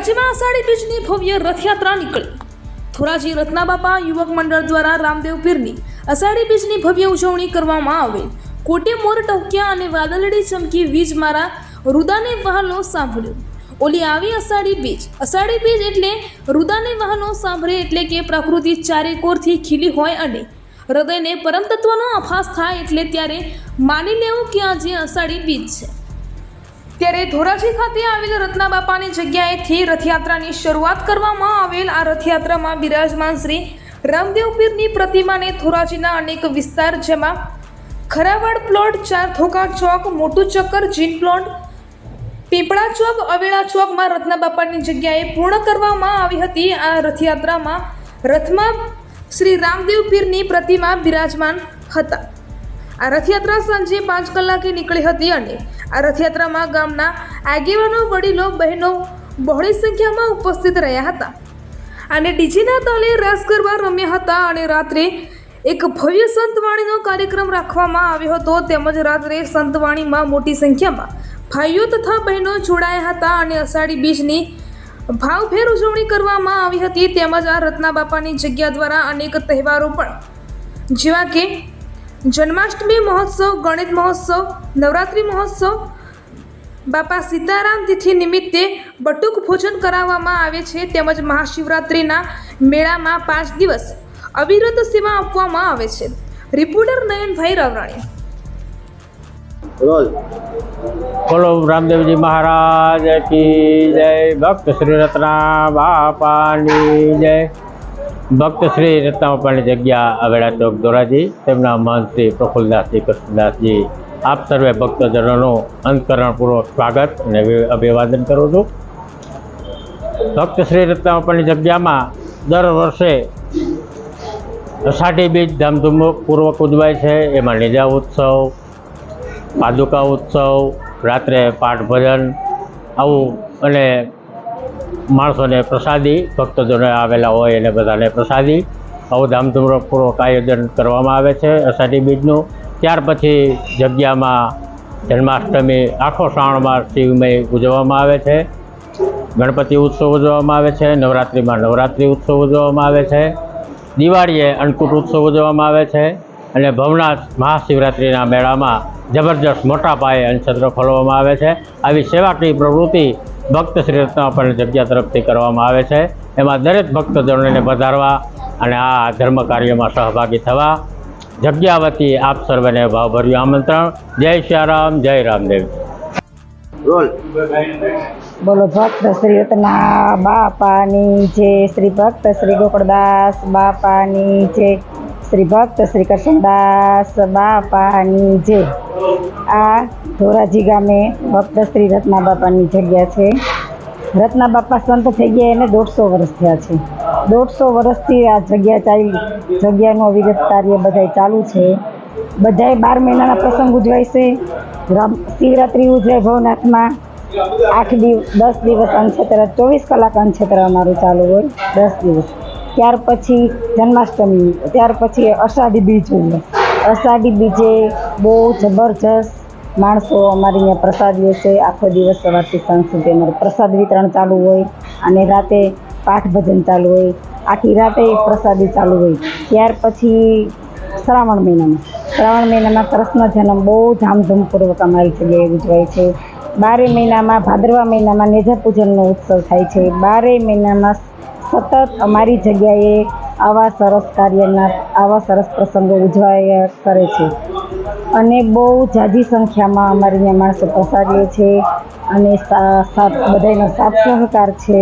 ધોરાજીમાં અષાઢી બીજની ભવ્ય રથયાત્રા નીકળી. થોરાજી રત્નાબાપા યુવક મંડળ દ્વારા રામદેવ પીરની અષાઢી બીજની ભવ્ય ઉજવણી કરવામાં આવે. કોટે મોર ટવક્યા અને વાદળડી ચમકી વીજ મારા રુદાને વહાલો સાંભળ્યો. ઓલી આવી અષાઢી બીજ. અષાઢી બીજ એટલે રુદાને વહાલો સાંભળે એટલે કે પ્રકૃતિ ચારે કોરથી ખીલી હોય અને હૃદયને પરમતત્વનો આભાસ થાય એટલે ત્યારે માની લેવું કે આજે અષાઢી બીજ છે. ત્યારે ધોરાજી ખાતે આવેલ રત્નાબાપાની જગ્યાએથી રથયાત્રાની શરૂઆત કરવામાં આવેલ. આ રથયાત્રામાં બિરાજમાન શ્રી રામદેવ પીરની પ્રતિમાને ધોરાજીના અનેક વિસ્તાર જેમાં ખરાવાડ પ્લોટ, ચાર ધોકા ચોક, મોટું ચક્કર, જીન પ્લોટ, પીપળા ચોક, અવેળા ચોકમાં રત્નાબાપાની જગ્યાએ પૂર્ણ કરવામાં આવી હતી. આ રથયાત્રામાં રથમાં શ્રી રામદેવ પીરની પ્રતિમા બિરાજમાન હતા. આ રથયાત્રા સાંજે પાંચ કલાકે નીકળી હતી અને આ રથયાત્રામાં ગામના આગેવાનો, વડીલો, બહેનો બહોળી સંખ્યામાં ઉપસ્થિત રહ્યા હતા. અને ડીજીના તાલે રાસ ગરબા રમ્યા હતા અને રાત્રે એક ભવ્ય સંતવાણીનો કાર્યક્રમ રાખવામાં આવ્યો હતો. તેમજ રાત્રે સંતવાણીમાં મોટી સંખ્યામાં ભાઈઓ તથા બહેનો જોડાયા હતા અને અષાઢી બીજની ભાવભેર ઉજવણી કરવામાં આવી હતી. તેમજ આ રત્ના બાપાની જગ્યા દ્વારા અનેક તહેવારો પણ, જેવા કે જન્માષ્ટમી મહોત્સવ ગણેશ મહોત્સવ નવરાત્રિ મહોત્સવ. બાપા સીતારામ તિથિ નિમિત્તે બટુક ભોજન કરાવવામાં આવે છે તેમજ મહાશિવરાત્રિના મેળામાં પાંચ દિવસ અવિરત સેવા આપવામાં આવે છે. રિપોર્ટર નયનભાઈ રવરાણી. બોલો રામદેવજી મહારાજ કી જય. ભક્ત શ્રી રત્ના બાપાની જય. ભક્ત શ્રી રત્નાપાણી જગ્યા આવેલા ચોક ધોરાજી, તેમના મહંત શ્રી પ્રફુલ્લદાસજી કૃષ્ણદાસજી આપ સર્વે ભક્તજનોનું અંતકરણપૂર્વક સ્વાગત અને અભિવાદન કરું છું. ભક્ત શ્રી રત્નાપાણી જગ્યામાં દર વર્ષે અષાઢી બીજ ધામધૂમપૂર્વક ઉજવાય છે. એમાં નિજા ઉત્સવ, પાદુકા ઉત્સવ, રાત્રે પાઠ ભજન આવું અને માણસોને પ્રસાદી ભક્તજનો આવેલા હોય એને બધાને પ્રસાદી. આવું ધામધૂમપૂર્વક આયોજન કરવામાં આવે છે અષાઢી બીજનું. ત્યાર પછી જગ્યામાં જન્માષ્ટમી, આખો શ્રાવણમાં શિવમય ઉજવવામાં આવે છે. ગણપતિ ઉત્સવ ઉજવવામાં આવે છે, નવરાત્રિમાં નવરાત્રિ ઉત્સવ ઉજવવામાં આવે છે. દિવાળીએ અન્નકૂટ ઉત્સવ ઉજવવામાં આવે છે અને ભવનાથ મહાશિવરાત્રિના મેળામાં જબરજસ્ત મોટા પાયે અન્નછત્ર ખોલવામાં આવે છે. આવી સેવાકીય પ્રવૃત્તિ ભક્ત શ્રી રત્નાપણ જગ્યા તરફથી કરવામાં આવે છે. એમાં દરેક ભક્તજનોને વધારવા અને આ ધર્મ કાર્યમાં સહભાગી થવા. જગ્યા વતી આપ સર્વેને ભાવભર્યું આમંત્રણ. જય શ્યારામ જય રામદેવ. રોલ બોલો ભક્ત શ્રી રત્ના બાપાની જે શ્રી ભક્ત શ્રી ગોકળદાસ બાપાની જય શ્રી ભક્ત શ્રી કરશનદાસ બાપાની જય આ ધોરાજી ગામે ભક્ત શ્રી રત્ના બાપાની જગ્યા છે. રત્ના બાપા સંત થઈ ગયા, એને દોઢસો વર્ષ થયા છે. દોઢસો વર્ષથી આ જગ્યા ચાલી, જગ્યાનું અવિરત કાર્ય બધાય ચાલુ છે. બધાય બાર મહિનાના પ્રસંગ ઉજવાય છે. શિવરાત્રિ ઉજવાય ભવનાથમાં. આઠ દિવસ દસ દિવસ અંછેતર ચોવીસ કલાક અંછેતર અમારું ચાલુ હોય, દસ દિવસ. ત્યાર પછી જન્માષ્ટમી, ત્યાર પછી અષાઢી બીજ હોય અષાઢી બીજે બહુ જબરજસ્ત માણસો અમારી અહીંયા પ્રસાદ લે છે. આખો દિવસ સવારથી સાંજ સુધી અમારું પ્રસાદ વિતરણ ચાલુ હોય અને રાતે પાઠ ભજન ચાલુ હોય. આખી રાતે પ્રસાદી ચાલુ હોય. ત્યાર પછી શ્રાવણ મહિનામાં. શ્રાવણ મહિનામાં કૃષ્ણ જન્મ બહુ ધામધૂમપૂર્વક અમારી જગ્યાએ ઉજવાય છે. બારે મહિનામાં, ભાદરવા મહિનામાં નેજા પૂજનનો ઉત્સવ થાય છે. બારે મહિનામાં સતત અમારી જગ્યાએ આવા સરસ કાર્યના, આવા સરસ પ્રસંગો ઉજવાયા કરે છે. અને બહુ જાજી સંખ્યામાં અમારી અહીંયા માણસો પ્રસાદ છે અને બધાયનો સાથ સહકાર છે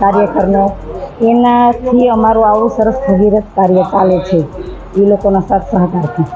કાર્યકરનો. એનાથી અમારું આવું સરસ ભગીરથ કાર્ય ચાલે છે. એ લોકોના સાથ સહકારથી